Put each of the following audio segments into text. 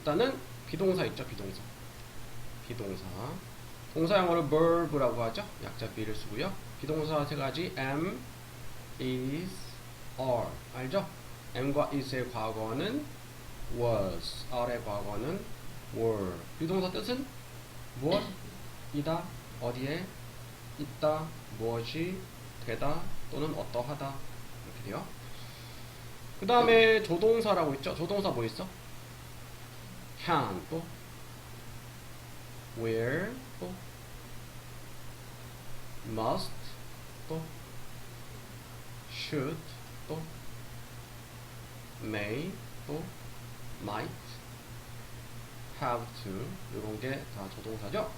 일단은 비동사 있죠, 비동사. 비동사. 동사 영어로 verb라고 하죠. 약자 be를 쓰고요. 비동사 세 가지 am, is, are. 알죠? am과 is의 과거는 was, are의 과거는 were. 비동사 뜻은 무엇? 이다, 어디에, 있다, 무엇이, 되다, 또는 어떠하다. 이렇게 돼요. 그 다음에 조동사라고 있죠. 조동사 뭐 있어? Can 또 will 또 must 또 should 또 may 또 might have to 이런 게 다 조동사죠.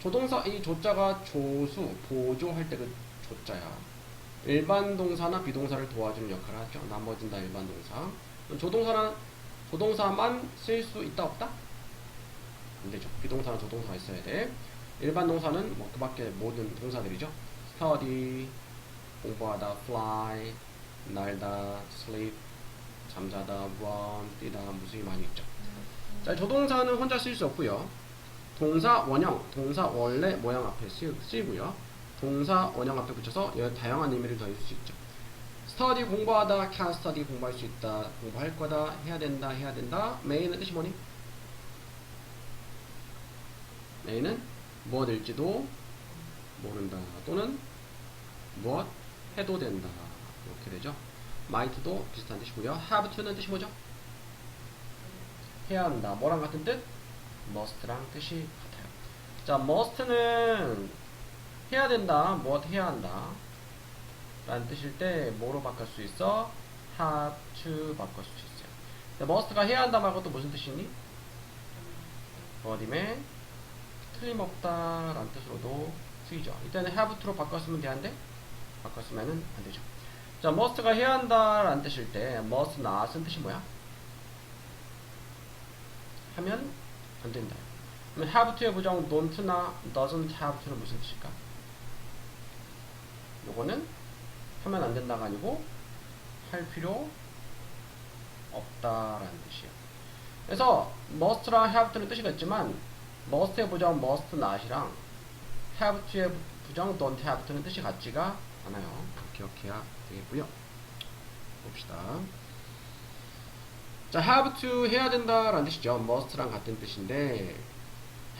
조동사 이 조자가 조수 보조할 때 그 조자야. 일반 동사나 비동사를 도와주는 역할을 하죠. 나머지는 다 일반 동사. 조동사는 조동사만 쓸 수 있다 없다? 안 되죠. 비동사는 조동사가 있어야 돼. 일반 동사는 뭐 그밖에 모든 동사들이죠. study, 공부하다, fly, 날다, sleep, 잠자다, run, 뛰다, 무수히 많이 있죠. 자, 조동사는 혼자 쓸 수 없고요. 동사 원형, 동사 원래 모양 앞에 쓰, 쓰이고요. 동사 원형 앞에 붙여서 여러 다양한 의미를 더해줄 수 있죠. Study 공부하다, can study 공부할 수 있다, 공부할 거다, 해야 된다, 해야 된다. may는 뜻이 뭐니? may는 무엇일지도 모른다 또는 무엇 해도 된다 이렇게 되죠. might도 비슷한 뜻이고요. have to는 뜻이 뭐죠? 해야 한다. 뭐랑 같은 뜻? must랑 뜻이 같아요. 자, must는 해야 된다. 무엇 해야 한다. 라는 뜻일 때 뭐로 바꿀 수 있어? have to 바꿀 수 있어요. 자, must가 해야 한다 말고 또 무슨 뜻이니? 어림에 틀림없다 라는 뜻으로도 쓰이죠. 이때는 have to로 바꿨으면 되는데 바꿨으면은 안 되죠. 자, must가 해야 한다 라는 뜻일 때 must not은 뜻이 뭐야? 하면 안 된다. 그러면 have to의 부정 don't나 doesn't have to는 무슨 뜻일까? 요거는 하면 안 된다가 아니고 할 필요 없다라는 뜻이에요. 그래서 must랑 have to는 뜻이 같지만 must의 부정 must not이랑 have to의 부정 don't have to는 뜻이 같지가 않아요. 기억해야 되겠고요. 봅시다. 자, have to 해야 된다라는 뜻이죠. must랑 같은 뜻인데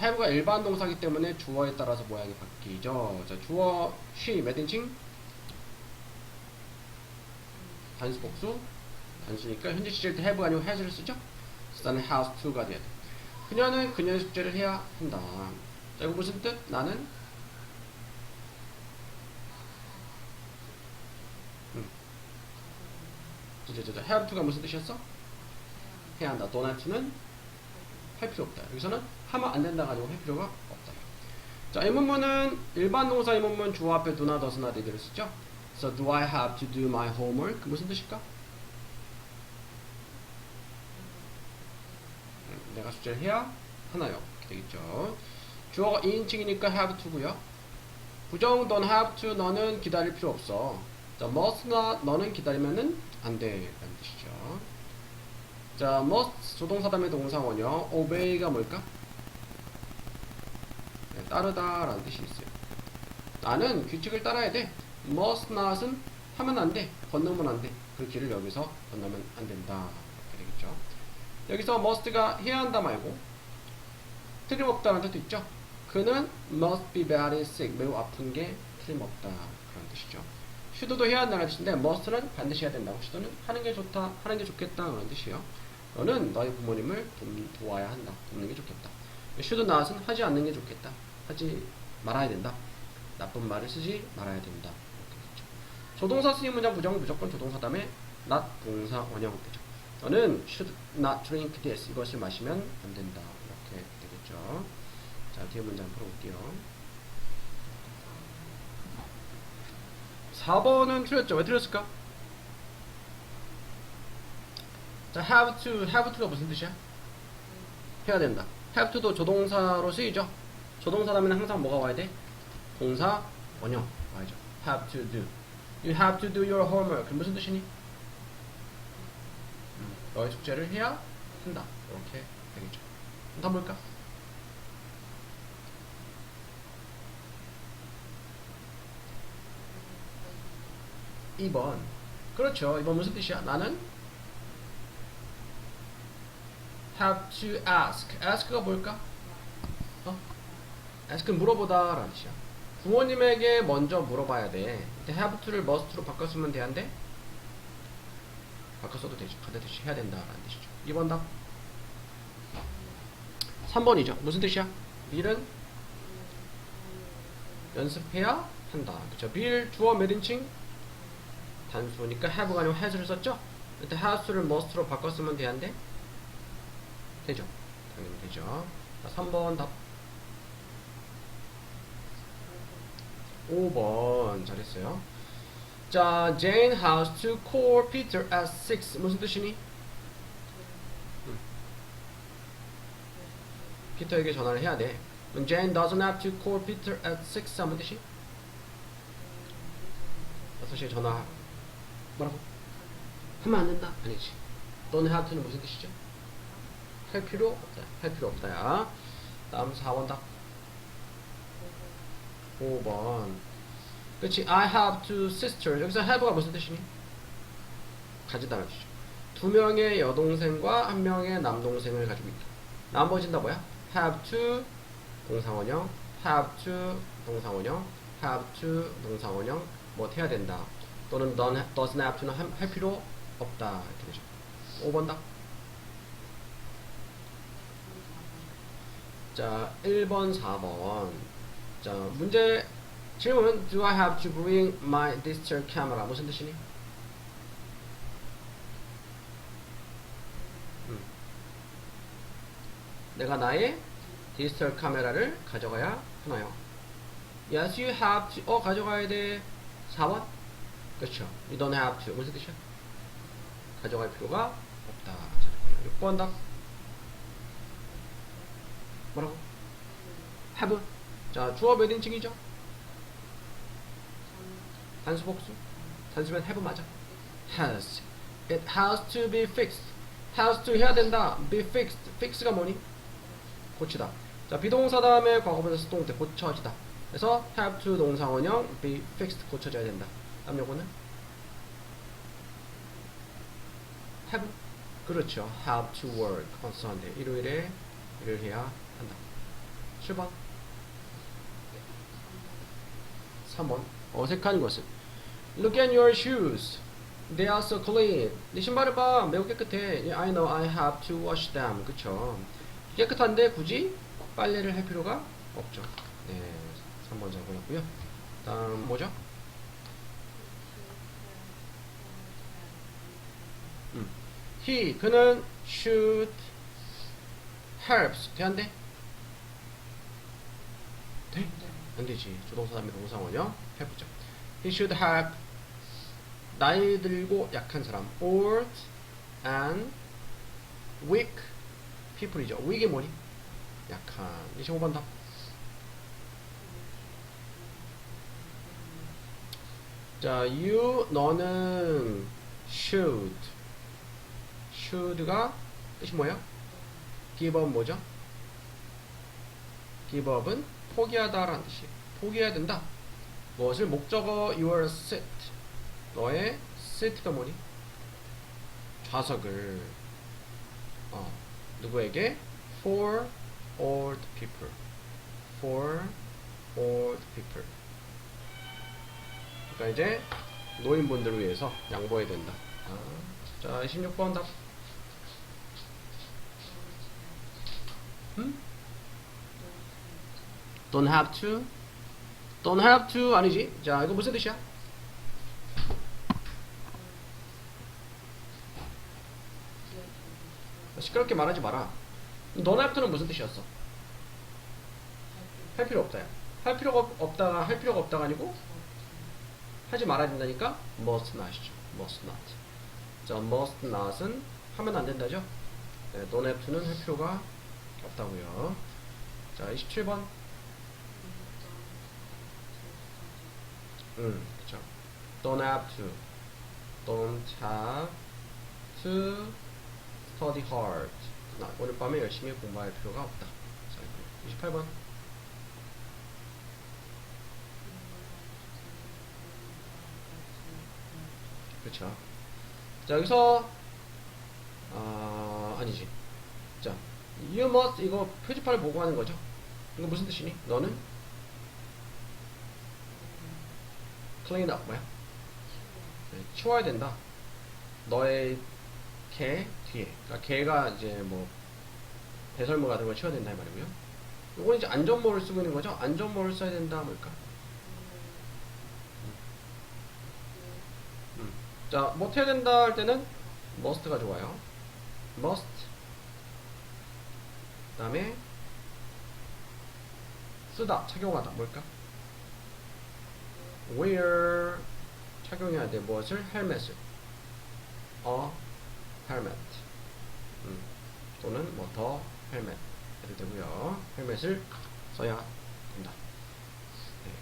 have가 일반 동사기 때문에 주어에 따라서 모양이 바뀌죠. 자, 주어 she 몇 인칭? 단수 복수 단수니까 현재 시제일 때 have가 아니고 has를 쓰죠. 나는 has to가 돼야 돼. 그녀는 그녀의 숙제를 해야 한다. 자, 이거 무슨 뜻? 나는 음. 진짜, 진짜, have to가 무슨 뜻이었어? 해야 한다. don't to는 할 필요 없다. 여기서는 하면 안 된다 가지고 할 필요가 없다. 자, 이 문문은 일반 동사 이 문문 주어 앞에 do나 does나 대대로 쓰죠. 그래서 do I have to do my homework? 그 무슨 뜻일까? 음, 내가 숙제를 해야 하나요? 되겠죠. 주어가 2인칭이니까 have to고요. 부정 don't have to 너는 기다릴 필요 없어. 자, must나 너는 기다리면은 안 돼. 라는 뜻이죠. 자, must 조동사 다음에 동사원요. obey가 뭘까? 네, 따르다 라는 뜻이 있어요. 나는 규칙을 따라야 돼. Must not은 하면 안 돼. 건너면 안 돼. 그 길을 여기서 건너면 안 된다. 이렇게 되겠죠. 여기서 must가 해야 한다 말고 틀림없다는 뜻도 있죠. 그는 must be very sick. 매우 아픈 게 틀림없다. 그런 뜻이죠. should도 해야 한다는 뜻인데 must는 반드시 해야 된다고. should는 하는 게 좋다. 하는 게 좋겠다. 그런 뜻이에요. 너는 너희 부모님을 도, 도와야 한다. 돕는 게 좋겠다. should not은 하지 않는 게 좋겠다. 하지 말아야 된다. 나쁜 말을 쓰지 말아야 된다. 조동사 쓰임 문장 부정 무조건 조동사 다음에 not 동사 원형 되죠. 너는 should not drink this. 이것을 마시면 안 된다. 이렇게 되겠죠. 자, 뒤에 문장 풀어볼게요. 4번은 틀렸죠. 왜 틀렸을까? 자, have to, have to가 무슨 뜻이야? 해야 된다. have to도 조동사로 쓰이죠. 조동사 다음에는 항상 뭐가 와야 돼? 동사 원형 와야죠. have to do. You have to do your homework. 무슨 뜻이니? 음, 너의 숙제를 해야 한다. 이렇게 되겠죠. 한번 볼까? 2번. 그렇죠. 이번 무슨 뜻이야? 나는 have to ask. ask가 뭘까? 어? ask는 물어보다 라는 뜻이야. 부모님에게 먼저 물어봐야 돼. have to를 must로 바꿨으면 돼안돼? 바꿨어도 되지. 반드시 해야 된다라는 뜻이죠. 2번 답. 3번이죠. 무슨 뜻이야? 빌은 연습해야 한다. 그쵸? 빌 주어 몇 인칭? 단수니까 have가 아니고 has를 썼죠? 이때 has를 must로 바꿨으면 돼안돼? 되죠. 당연히 되죠. 자, 3번 답. 5번 잘했어요. 자, Jane has to call Peter at 6. 무슨 뜻이니? 음. 피터에게 전화를 해야 돼. Jane doesn't have to call Peter at 6. 하면 뜻이? 6시에 전화. 뭐라고? 하면 안 된다? 아니지. have to는 무슨 뜻이죠? 할 필요 없다. 할 필요 없다야. 다음 4번 답. 5번. 그렇지. I have two sisters. 여기서 have가 무슨 뜻이니? 가지다는 뜻이죠. 두 명의 여동생과 한 명의 남동생을 가지고 있다. 나머지는 다 뭐야? have two 동사원형, have two 동사원형, have two 동사원형 뭐 해야 된다. 또는 don't, doesn't have to는 할, 할 필요 없다. 이렇게 되죠. 5번 답. 자, 1번, 4번. 자, 문제 질문 Do I have to bring my digital camera? 무슨 뜻이니? 음. 내가 나의 디지털 카메라를 가져가야 하나요? Yes, you have to. 어, 가져가야 돼. 4번? 그렇죠. You don't have to. 무슨 뜻이야? 가져갈 필요가 없다. 6번 답. 뭐라고? have. 자, 주어 몇 인칭이죠? 단수 복수? 단수면 have 맞아. has. It has to be fixed. has to 해야 된다. be fixed. fix가 뭐니? 고치다. 자, 비동사 다음에 과거분사 수동 태 고쳐지다. 그래서 have to 동사원형 be fixed 고쳐져야 된다. 다음 요거는 have 그렇죠. have to work on Sunday. 일요일에 일을 해야 한다. 7번 3번 어색한 것은 Look at your shoes. They are so clean. 네 신발을 봐. 매우 깨끗해. I know I have to wash them. 그쵸. 깨끗한데 굳이 빨래를 할 필요가 없죠. 네, 3번 잘 골랐고요. 다음 뭐죠? 음. He, 그는 should helps. 돼안돼? 돼? 안 되지. 조동사 다음에 동사원형 help죠. He should help 나이 들고 약한 사람 old and weak people이죠. weak이 뭐니? 약한 25번 답. 자, you 너는 should should가 뜻이 뭐예요? give up 뭐죠? Give up은 포기하다라는 뜻이에요. 포기해야 된다. 무엇을 목적어 your seat 너의 seat가 뭐니? 좌석을 어, 누구에게? for old people for old people 그러니까 이제 노인분들을 위해서 양보해야 된다 아, 자 16번 답 음? Don't have to. Don't have to 아니지? 자 이거 무슨 뜻이야? 시끄럽게 말하지 마라. Don't have to는 무슨 뜻이었어? 할 필요 없다야. 할 필요가 없- 없다가 할 필요가 없다가 아니고 하지 말아야 된다니까 must not이죠. Must not. 자 must not은 하면 안 된다죠? 네, don't have to는 할 필요가 없다고요. 자 27번 음, 그쵸. Don't have to. Don't have to study hard. 나 오늘 밤에 열심히 공부할 필요가 없다. 자, 28번. 그렇죠. 자, 여기서 아, 아니지. 자, you must 이거 표지판을 보고 하는 거죠. 이거 무슨 뜻이니? 너는 up 뭐야? 네, 치워야 된다. 너의 개 뒤에. 그러니까 개가 이제 뭐 배설물 같은 걸 치워야 된다 이 말이고요. 이건 이제 안전모를 쓰고 있는 거죠. 안전모를 써야 된다 뭘까? 음. 자, 뭐 해야 된다 할 때는 must가 좋아요. must. 그 다음에 쓰다, 착용하다 뭘까? Wear 착용해야 돼. 무엇을? 헬멧을. a helmet. 음, 또는 뭐더 헬멧 해도 되고요. 헬멧을 써야 된다. 네.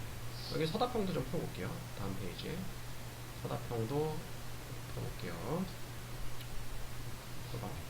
여기 서다평도 좀 펴볼게요. 다음 페이지에. 서다평도 펴볼게요. 서다